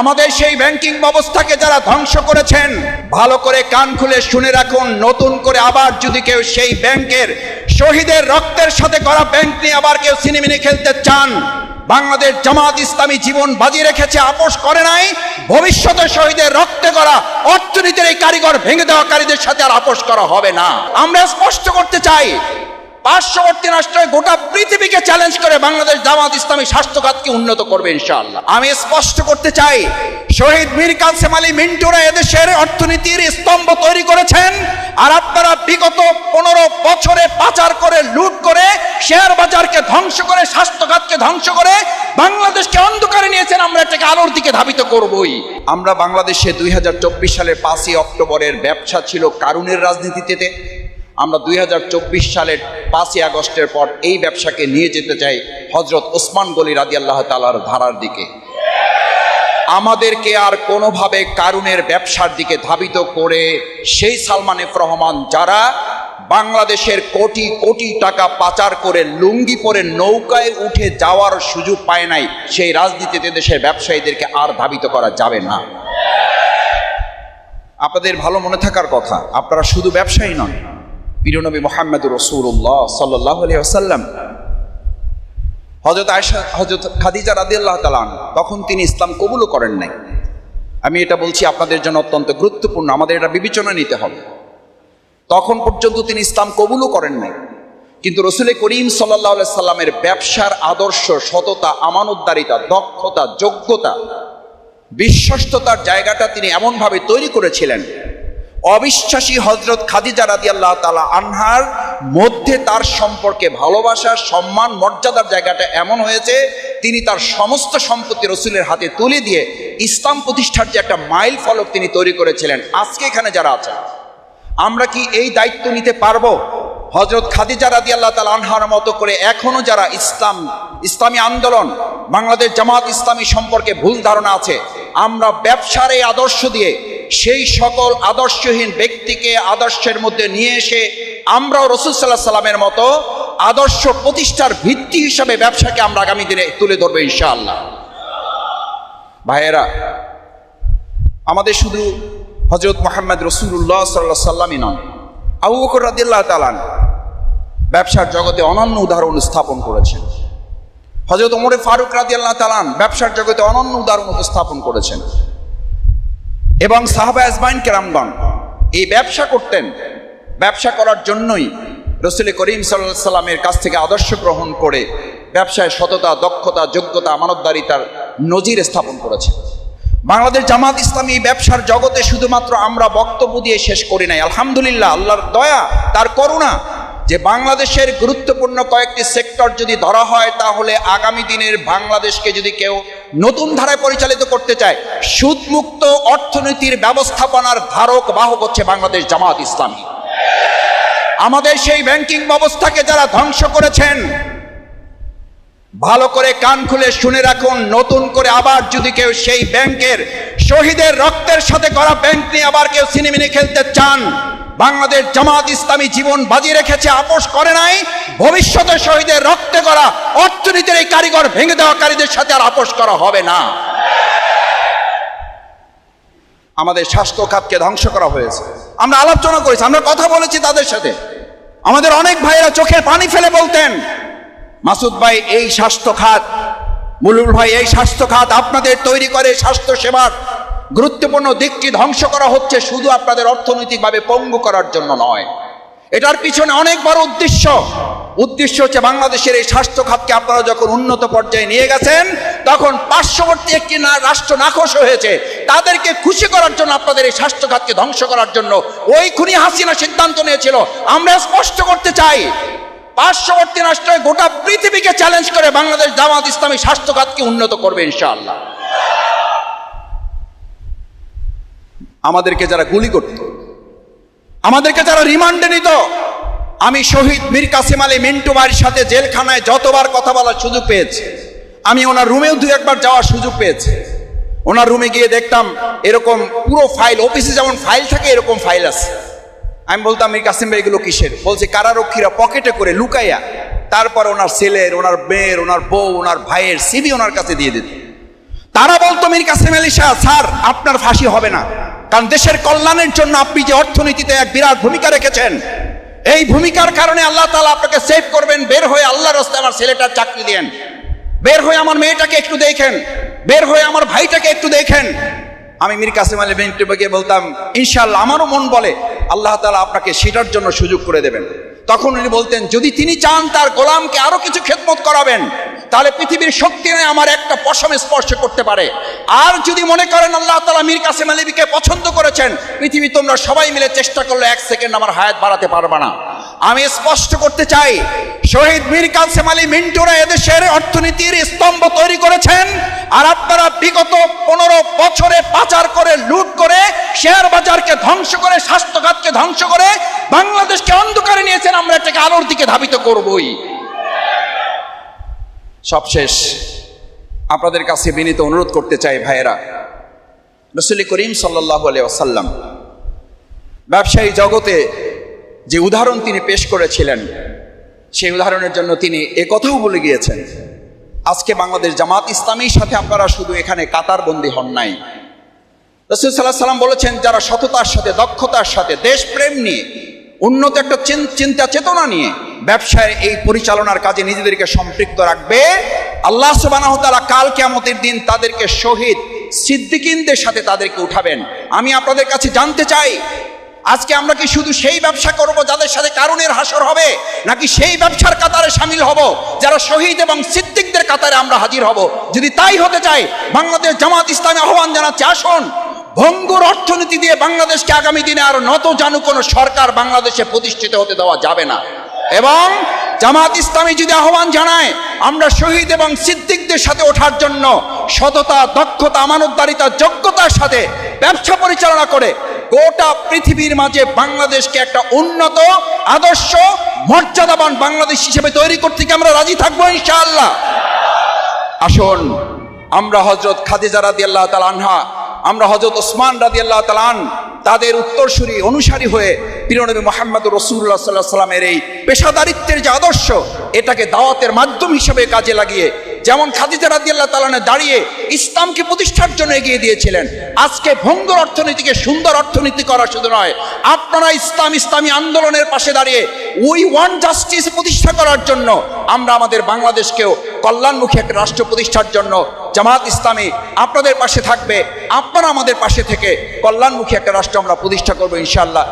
আমাদের সেই ব্যাংকিং ব্যবস্থাকে যারা ধ্বংস করেছেন, ভালো করে কান খুলে শুনে রাখুন, নতুন করে আবার যদি কেউ সেই ব্যাংকের শহীদের রক্তের সাথে করা ব্যাংক নিয়ে আবার কেউ সিনেমিনে খেলতে চান, বাংলাদেশ জামাত ইসলামী জীবন বাজি রেখেছে, আপোষ করে নাই, ভবিষ্যতে শহীদের রক্তে করা অর্থনীতির এই কারিগর ভেঙে দেওয়াকারীদের সাথে আর আপোষ করা হবে না। আমরা স্পষ্ট করতে চাই পার্শ্ববর্তী রাষ্ট্রে গোটা পৃথিবীকে চ্যালেঞ্জ করে বাংলাদেশ জামাত ইসলামী স্বাস্থ্যখাতকে উন্নত করবে ইনশাআল্লাহ। আমি স্পষ্ট করতে চাই, শহীদ মীর কাসেম আলী মিন্টুরা এদেশের অর্থনীতির স্তম্ভ তৈরি করেছেন আর আপনারা বিগত পনেরো বছরে পাচার করে, লুট করে, শেয়ার বাজারকে ধ্বংস করে, স্বাস্থ্যখাতকে ধ্বংস করে বাংলাদেশকে অন্ধকারে নিয়েছেন, আমরা এটাকে আলোর দিকে ধাবিত করবই। আমরা বাংলাদেশে দুই সালের পাঁচই অক্টোবরের ব্যবসা ছিল কারুনের রাজনীতিতে। আমরা দুই হাজার চব্বিশ সালের পাঁচই আগস্টের পর এই ব্যবসাকে নিয়ে যেতে চাই হজরত ওসমান গলি রাজি আল্লাহ তালার ধারার দিকে। আমাদেরকে আর কোনোভাবে কারুনের ব্যবসার দিকে ধাবিত করে সেই সালমান এফ রহমান যারা বাংলাদেশের কোটি কোটি টাকা পাচার করে লুঙ্গি পরে নৌকায় উঠে যাওয়ার সুযোগ পায় নাই, সেই রাজনীতিতে দেশের ব্যবসায়ীদেরকে আর ধাবিত করা যাবে না। আপনাদের ভালো মনে থাকার কথা, আপনারা শুধু ব্যবসায়ী নন বীরনবী মোহাম্মদ রসুল্লাহ সাল্লাহ আসাল্লাম হজরত আয়সা হজরত খাদিজা রাদিয়াল্লাহ তালান তখন তিনি ইসলাম কবুলও করেন নাই। আমি এটা বলছি আপনাদের জন্য অত্যন্ত গুরুত্বপূর্ণ, আমাদের এটা বিবেচনা নিতে হবে। তখন পর্যন্ত তিনি ইসলাম কবুলও করেন নাই। কিন্তু রসুল করিম সাল্লাহ সাল্লামের ব্যবসার আদর্শ, সততা, আমানতদারিতা, দক্ষতা, যোগ্যতা, বিশ্বস্ততার জায়গাটা তিনি এমনভাবে তৈরি করেছিলেন অবিশ্বাসী হজরত খাদিজা রাদি আল্লাহ তালা আনহার মধ্যে তার সম্পর্কে ভালোবাসা, সম্মান, মর্যাদার জায়গাটা এমন হয়েছে, তিনি তার সমস্ত সম্পত্তি রসুলের হাতে তুলে দিয়ে ইসলাম প্রতিষ্ঠার যে একটা মাইল ফলক তিনি তৈরি করেছিলেন। আজকে এখানে যারা আছেন, আমরা কি এই দায়িত্ব নিতে পারব? হজরত খাদিজা রাদি আল্লাহ তালা আনহার মতো করে এখনও যারা ইসলাম, ইসলামী আন্দোলন, বাংলাদেশ জামাত ইসলামী সম্পর্কে ভুল ধারণা আছে, আমরা ব্যবসার এই আদর্শ দিয়ে সেই সকল আদর্শহীন ব্যক্তিকে আদর্শের মধ্যে নিয়ে এসে আমরাও রসুল সাল্লাহ সাল্লামের মতো আদর্শ প্রতিষ্ঠার ভিত্তি হিসাবে ব্যবসাকে আমরা আগামী দিনে তুলে ধরবো ইনশাআল্লাহ। ভাইয়েরা, আমাদের শুধু হজরত মোহাম্মদ রসুল্লাহ সাল্লাহ সাল্লামই নন আবু বকর রাদিল্লাহ তালান ব্যবসার জগতে অনন্য উদাহরণ স্থাপন করেছেন। হজরত ওমরে ফারুক রাদিয়াল্লাহ তালান ব্যবসার জগতে অনন্য উদাহরণ উপস্থাপন করেছেন। এবং সাহাবা আজমাইন কেরামগণ এই ব্যবসা করতেন। ব্যবসা করার জন্যই রসুল করিম সাল্লাহ সাল্লামের কাছ থেকে আদর্শ গ্রহণ করে ব্যবসায় সততা, দক্ষতা, যোগ্যতা, আমানতদারিতার নজির স্থাপন করেছে বাংলাদেশ জামাত ইসলামী ব্যবসার জগতে শুধুমাত্র আমরা বক্তব্য দিয়ে শেষ করি নাই। আলহামদুলিল্লাহ, আল্লাহর দয়া, তার করুণা যে বাংলাদেশের গুরুত্বপূর্ণ কয়েকটি সেক্টর যদি ধরা হয়, তাহলে আগামী দিনের বাংলাদেশকে যদি কেউ নতুন ধারায় পরিচালিত করতে চায়। সুদমুক্ত অর্থনীতির ব্যবস্থাপনার ধারক বাহক হচ্ছে বাংলাদেশ জামাত ইসলামী। আমাদের সেই ব্যাংকিং ব্যবস্থাকে যারা ধ্বংস করেছেন ভালো করে কান খুলে শুনে রাখুন, নতুন করে আবার যদি কেউ সেই ব্যাংকের শহীদের রক্তের সাথে করা ব্যাংক নিয়ে আবার কেউ সিনেমিনে খেলতে চান, বাংলাদেশ জামাত ইসলামী জীবন বাজি রেখেছে, আপোষ করে নাই, ভবিষ্যতে শহীদের রক্তে করা অর্থনীতির এই কারিগর ভেঙে দেওয়াকারীদের সাথে আর আপোষ করা হবে না। আমাদের স্বাস্থ্য খাতকে ধ্বংস করা হয়েছে। আমরা আলোচনা করেছি, আমরা কথা বলেছি তাদের সাথে। আমাদের অনেক ভাইয়েরা চোখের পানি ফেলে বলতেন মাসুদ ভাই, এই স্বাস্থ্য খাত, মুলুল ভাই, এই স্বাস্থ্য খাত আপনাদের তৈরি করে স্বাস্থ্য সেবার গুরুত্বপূর্ণ দিকটি ধ্বংস করা হচ্ছে শুধু আপনাদের অর্থনৈতিকভাবে পঙ্গু করার জন্য নয়। এটার পিছনে অনেক বড় উদ্দেশ্য। উদ্দেশ্য হচ্ছে বাংলাদেশের এই স্বাস্থ্য খাতকে আপনারা যখন উন্নত পর্যায়ে নিয়ে গেছেন, তখন পার্শ্ববর্তী একটি না রাষ্ট্র নাকশ হয়েছে। তাদেরকে খুশি করার জন্য আপনাদের এই স্বাস্থ্য খাতকে ধ্বংস করার জন্য ওই খুনি হাসিনা সিদ্ধান্ত নিয়েছিল। আমরা স্পষ্ট করতে চাই পার্শ্ববর্তী রাষ্ট্রে গোটা পৃথিবীকে চ্যালেঞ্জ করে বাংলাদেশ জামাত ইসলামী স্বাস্থ্য খাতকে উন্নত করবে ইনশাআল্লাহ। আমাদেরকে যারা গুলি করত, আমাদেরকে যারা রিমান্ডে নিত, আমি শহীদ মীর কাসিম আলী মিন্টু ভাইয়ের সাথে জেলখানায় যতবার কথা বলার সুযোগ পেয়েছি, আমি ওনার রুমেও দু একবার যাওয়ার সুযোগ পেয়েছি। ওনার রুমে গিয়ে দেখতাম এরকম পুরো ফাইল অফিসে যেমন ফাইল থাকে, এরকম ফাইল আছে। আমি বলতাম মীর কাসিম ভাই, এগুলো কিসের? বলছে, কারারক্ষীরা পকেটে করে লুকাইয়া তারপর ওনার ছেলের, ওনার মেয়ের, ওনার বউ, ওনার ভাইয়ের সিবি ওনার কাছে দিয়ে দিত। তারা বলতো, মীর কাসিম আলী শাহ, স্যার, আপনার ফাঁসি হবে না। কারণ দেশের কল্যাণের জন্য আপনি যে অর্থনীতিতে এক বিরাট ভূমিকা রেখেছেন, এই ভূমিকার কারণে আল্লাহ তালা আপনাকে সেভ করবেন। বের হয়ে আল্লাহর রাস্তায় আমার ছেলেটার চাকরি দেন। বের হয়ে আমার মেয়েটাকে একটু দেখেন। বের হয়ে আমার ভাইটাকে একটু দেখেন। আমি মীর কাসেম আলী বেন্টুবাকে বলতাম ইনশাল্লাহ আমারও মন বলে আল্লাহ তালা আপনাকে সেটার জন্য সুযোগ করে দেবেন। তখন উনি বলতেন, যদি তিনি চান তার গোলামকে আরও কিছু খেদমত করাবেন, তাহলে পৃথিবীর শক্তি নেই আমার একটা পশম স্পর্শ করতে পারে। আর যদি মনে করেন আল্লাহ তালা মীর কাসেম আলিবিকে পছন্দ করেছেন, পৃথিবী তোমরা সবাই মিলে চেষ্টা করলে এক সেকেন্ড আমার হায়াত বাড়াতে পারবা না। আমি স্পষ্ট করতে চাই, শহীদ মীর কাসেম আলী মিন্টুরা এদেশের অর্থনীতির স্তম্ভ তৈরি করেছেন, আর আপনারা বিগত পনেরো বছরে পাচার করে লুট করে শেয়ার বাজারকে ধ্বংস করে, স্বাস্থ্যখাতকে ধ্বংস করে বাংলাদেশকে অন্ধকারে নিয়েছেন, আমরা এটাকে আলোর দিকে ধাবিত করবই। সবশেষ, আপনাদের কাছে বিনীত অনুরোধ করতে চাই ভাইয়েরা, রসুল করিম সাল্লাহ আসাল্লাম ব্যবসায়ী জগতে যে উদাহরণ তিনি পেশ করেছিলেন, সেই উদাহরণের জন্য তিনি এ কথাও বলে গিয়েছেন, আজকে বাংলাদেশ জামাত ইসলামীর সাথে আপনারা শুধু এখানে কাতার কাতারবন্দি হন নাই। রসুল সাল্লাহ সাল্লাম বলেছেন, যারা সততার সাথে, দক্ষতার সাথে, দেশপ্রেম নিয়ে, উন্নত একটা চিন- চিন্তা চেতনা নিয়ে ব্যবসায় এই পরিচালনার কাজে নিজেদেরকে সম্পৃক্ত রাখবে, আল্লাহ সুবানাহ তাআলা কাল কেমতের দিন তাদেরকে শহীদ সিদ্দিকিনদের সাথে তাদেরকে উঠাবেন। আমি আপনাদের কাছে জানতে চাই আজকে আমরা কি শুধু সেই ব্যবসা করব যাদের সাথে কারণের হাসর হবে, নাকি সেই ব্যবসার কাতারে সামিল হব, যারা শহীদ এবং সিদ্দিকদের কাতারে আমরা হাজির হব? যদি তাই হতে চাই, বাংলাদেশ জামাত ইসলামী আহ্বান জানাচ্ছে, আসুন। ভঙ্গুর অর্থনীতি দিয়ে বাংলাদেশকে আগামী দিনে আর নত জানু কোনো সরকার বাংলাদেশে প্রতিষ্ঠিত হতে দেওয়া যাবে না। এবং জামাত ইসলামী যদি আহ্বান জানায়, আমরা শহীদ এবং সিদ্দিকদের সাথে ওঠার জন্য সততা, দক্ষতা, আমানতদারিতা, যোগ্যতার সাথে ব্যবসা পরিচালনা করে গোটা পৃথিবীর মাঝে বাংলাদেশকে একটা উন্নত, আদর্শ, মর্যাদাবান বাংলাদেশ হিসেবে তৈরি করতে আমরা রাজি থাকব ইনশাআল্লাহ? আসুন, আমরা হজরত খাদিজা রাদি আল্লাহ আনহা, আমরা হজরত ওসমান রাদি আল্লাহ তালান তাদের উত্তরসূরি অনুসারী হয়ে প্রিয়নবী মোহাম্মদ রসুল্লাহ সাল্লাহ সাল্লামের এই পেশাদারিত্বের যে আদর্শ, এটাকে দাওয়াতের মাধ্যম হিসেবে কাজে লাগিয়ে যেমন খাদিজা রাদি আল্লাহ তালানে দাঁড়িয়ে ইসলামকে প্রতিষ্ঠার জন্য এগিয়ে দিয়েছিলেন, আজকে ভঙ্গুর অর্থনীতিকে সুন্দর অর্থনীতি করা শুধু নয়, আপনারা ইসলাম ইসলামী আন্দোলনের পাশে দাঁড়িয়ে উই ওয়ান জাস্টিস প্রতিষ্ঠা করার জন্য আমরা আমাদের বাংলাদেশকেও কল্যাণমুখী একটা রাষ্ট্র প্রতিষ্ঠার জন্য জামাত ইসলামী আপনাদের পাশে থাকবে, আপনারা আমাদের পাশে থেকে কল্যাণমুখী একটা রাষ্ট্র আমরা প্রতিষ্ঠা করব ইনশাআল্লাহ।